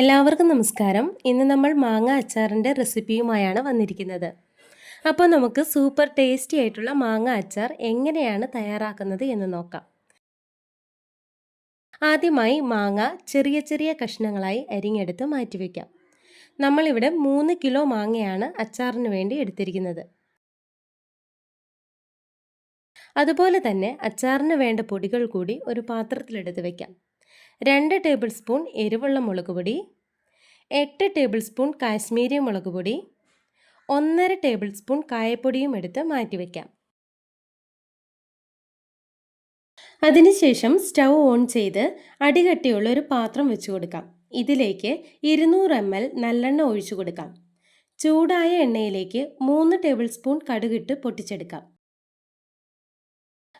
എല്ലാവർക്കും നമസ്കാരം. ഇന്ന് നമ്മൾ മാങ്ങ അച്ചാറിന്റെ റെസിപ്പിയുമായാണ് വന്നിരിക്കുന്നത്. അപ്പോൾ നമുക്ക് സൂപ്പർ ടേസ്റ്റി ആയിട്ടുള്ള മാങ്ങ അച്ചാർ എങ്ങനെയാണ് തയ്യാറാക്കുന്നത് എന്ന് നോക്കാം. ആദ്യമായി മാങ്ങ ചെറിയ ചെറിയ കഷ്ണങ്ങളായി അരിഞ്ഞെടുത്ത് മാറ്റിവെക്കാം നമ്മളിവിടെ മൂന്ന് കിലോ മാങ്ങയാണ് അച്ചാറിന് വേണ്ടി എടുത്തിരിക്കുന്നത്. അതുപോലെ തന്നെ അച്ചാറിന് വേണ്ട പൊടികൾ കൂടി ഒരു പാത്രത്തിലെടുത്ത് വയ്ക്കാം. രണ്ട് ടേബിൾ സ്പൂൺ എരിവുള്ള മുളക് പൊടി എട്ട് ടേബിൾ സ്പൂൺ കാശ്മീരി മുളക് പൊടി ഒന്നര ടേബിൾ സ്പൂൺ കായപ്പൊടിയും എടുത്ത് മാറ്റിവെക്കാം അതിനുശേഷം സ്റ്റൗ ഓൺ ചെയ്ത് അടികട്ടിയുള്ള ഒരു പാത്രം വെച്ച് കൊടുക്കാം. ഇതിലേക്ക് ഇരുന്നൂറ് എം എൽ നല്ലെണ്ണ ഒഴിച്ചു കൊടുക്കാം. ചൂടായ എണ്ണയിലേക്ക് മൂന്ന് ടേബിൾ സ്പൂൺ കടുകിട്ട് പൊട്ടിച്ചെടുക്കാം.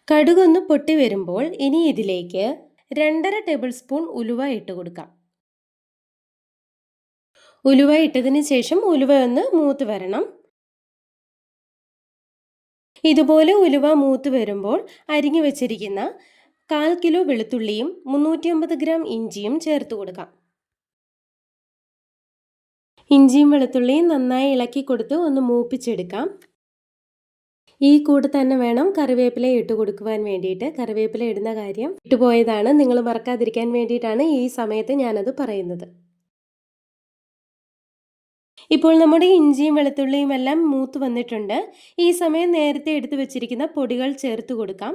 കടുകൊന്ന് പൊട്ടി വരുമ്പോൾ ഇനി ഇതിലേക്ക് രണ്ടര ടേബിൾ സ്പൂൺ ഉലുവ ഇട്ട് കൊടുക്കാം. ഉലുവ ഇട്ടതിന് ശേഷം ഉലുവ ഒന്ന് മൂത്ത് വരണം. ഇതുപോലെ ഉലുവ മൂത്ത് വരുമ്പോൾ അരിഞ്ഞു വെച്ചിരിക്കുന്ന കാൽ കിലോ വെളുത്തുള്ളിയും മുന്നൂറ്റി അമ്പത് ഗ്രാം ഇഞ്ചിയും ചേർത്ത് കൊടുക്കാം. ഇഞ്ചിയും വെളുത്തുള്ളിയും നന്നായി ഇളക്കി കൊടുത്ത് ഒന്ന് മൂപ്പിച്ചെടുക്കാം. ഈ കൂട് തന്നെ വേണം കറിവേപ്പില ഇട്ട് കൊടുക്കുവാൻ വേണ്ടിയിട്ട്. കറിവേപ്പില ഇടുന്ന കാര്യം ഇട്ടുപോയതാണ്. നിങ്ങൾ മറക്കാതിരിക്കാൻ വേണ്ടിയിട്ടാണ് ഈ സമയത്ത് ഞാനത് പറയുന്നത്. ഇപ്പോൾ നമ്മുടെ ഇഞ്ചിയും വെളുത്തുള്ളിയും എല്ലാം മൂത്ത് വന്നിട്ടുണ്ട്. ഈ സമയം നേരത്തെ എടുത്തു വെച്ചിരിക്കുന്ന പൊടികൾ ചേർത്ത് കൊടുക്കാം.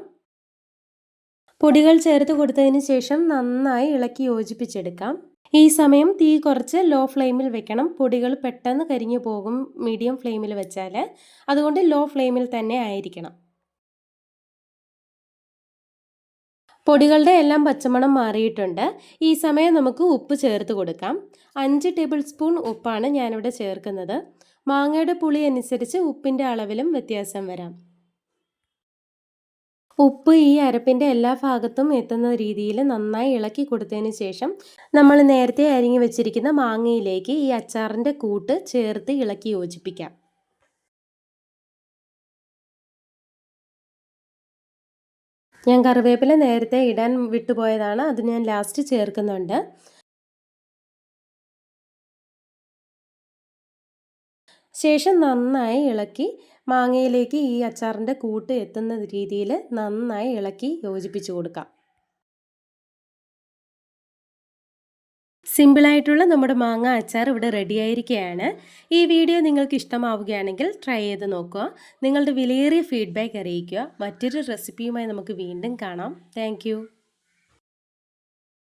പൊടികൾ ചേർത്ത് കൊടുത്തതിന് ശേഷം നന്നായി ഇളക്കി യോജിപ്പിച്ചെടുക്കാം. ഈ സമയം തീ കുറച്ച് ലോ ഫ്ലെയിമിൽ വെക്കണം. പൊടികൾ പെട്ടെന്ന് കരിഞ്ഞു പോകും മീഡിയം ഫ്ലെയിമിൽ വെച്ചാൽ അതുകൊണ്ട് ലോ ഫ്ലെയിമിൽ തന്നെ ആയിരിക്കണം. പൊടികളുടെ എല്ലാം പച്ചമണം മാറിയിട്ടുണ്ട്. ഈ സമയം നമുക്ക് ഉപ്പ് ചേർത്ത് കൊടുക്കാം. അഞ്ച് ടേബിൾ സ്പൂൺ ഉപ്പാണ് ഞാനിവിടെ ചേർക്കുന്നത്. മാങ്ങയുടെ പുളി അനുസരിച്ച് ഉപ്പിന്റെ അളവിലും വ്യത്യാസം വരാം. ഉപ്പ് ഈ അരപ്പിന്റെ എല്ലാ ഭാഗത്തും എത്തുന്ന രീതിയിൽ നന്നായി ഇളക്കി കൊടുത്തതിന് ശേഷം നമ്മൾ നേരത്തെ അരിഞ്ഞു വെച്ചിരിക്കുന്ന മാങ്ങയിലേക്ക് ഈ അച്ചാറിന്റെ കൂട്ട് ചേർത്ത് ഇളക്കി യോജിപ്പിക്കാം. ഞാൻ കറിവേപ്പില നേരത്തെ ഇടാൻ വിട്ടുപോയതാണ്. അത് ഞാൻ ലാസ്റ്റ് ചേർക്കുന്നുണ്ട്. ശേഷം നന്നായി ഇളക്കി മാങ്ങയിലേക്ക് ഈ അച്ചാറിന്റെ കൂട്ട് എത്തുന്ന രീതിയിൽ നന്നായി ഇളക്കി യോജിപ്പിച്ചു കൊടുക്കാം. സിമ്പിളായിട്ടുള്ള നമ്മുടെ മാങ്ങ അച്ചാർ ഇവിടെ റെഡി ആയിരിക്കുകയാണ്. ഈ വീഡിയോ നിങ്ങൾക്ക് ഇഷ്ടമാവുകയാണെങ്കിൽ ട്രൈ ചെയ്ത് നോക്കുക. നിങ്ങളുടെ വിലയേറിയ ഫീഡ്ബാക്ക് അറിയിക്കുക. മറ്റൊരു റെസിപ്പിയുമായി നമുക്ക് വീണ്ടും കാണാം. താങ്ക്